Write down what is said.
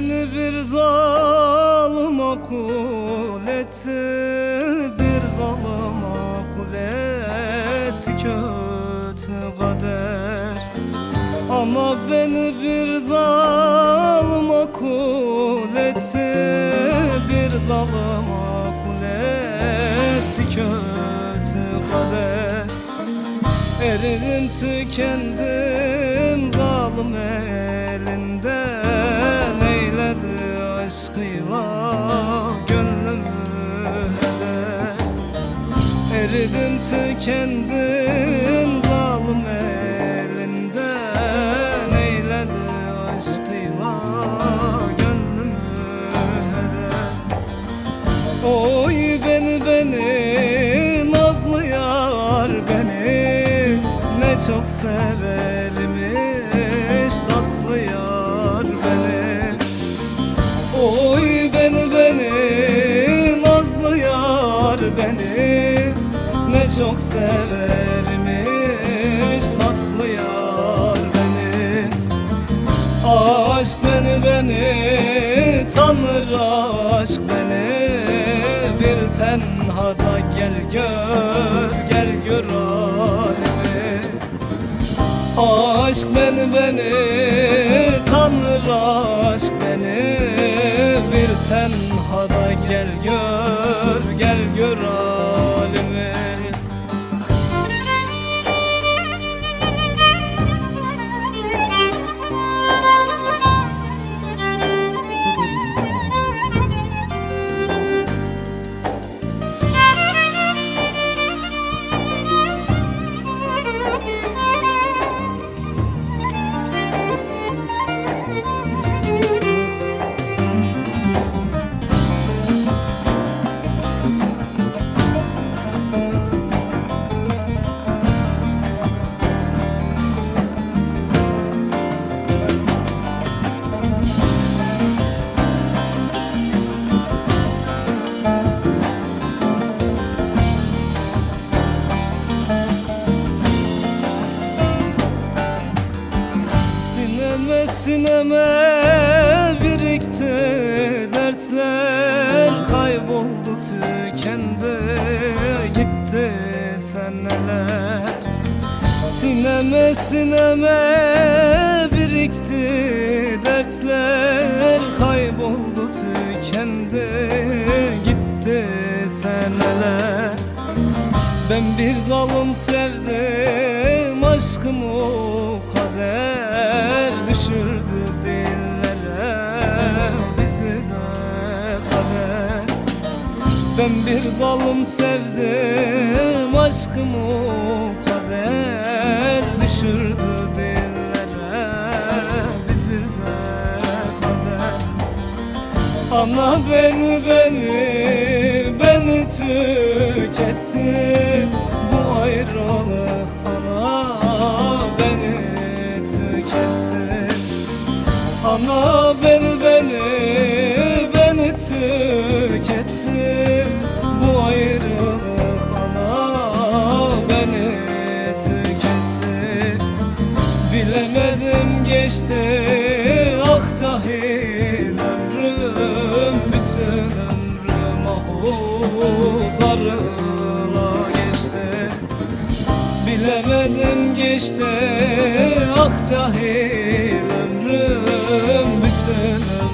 bir zalim kul etti Bir zalim kul etti kötü kader. Ama beni bir zalim kul etti Bir zalim kul etti kötü kader. Eridim tükendim zalim Eyledi aşkıyla gönlümü heder Eridim tükendim zalim elinden Eyledi aşkıyla gönlümü heder Oy beni beni nazlı yar beni. Ne çok severmiş Oy beni beni nazlı yar beni. Ne çok severmiş tatlı yar beni. Aşk beni beni tanır aşk beni. Bir tenhada gel gör gel gör halimi Aşk beni beni tanır aşk beni tenhada gel gör gel Sineme birikti dertler. Kayboldu tükendi gitti seneler. Sineme sineme birikti dertler. Kayboldu tükendi gitti seneler. Ben bir zalim sevdim aşkımı düşürdü dillere bizi de kader Ben bir zalim sevdim aşkımı kader. Düşürdü dillere bizi de kader Ana beni beni beni tüketti Bu ayrılık ana Ana beni beni tüketti. Bu ayrılık ana beni tüketti. Bilemedim geçti ah cahil ömrün geçti Ah cahil ömrüm bütün ömrüm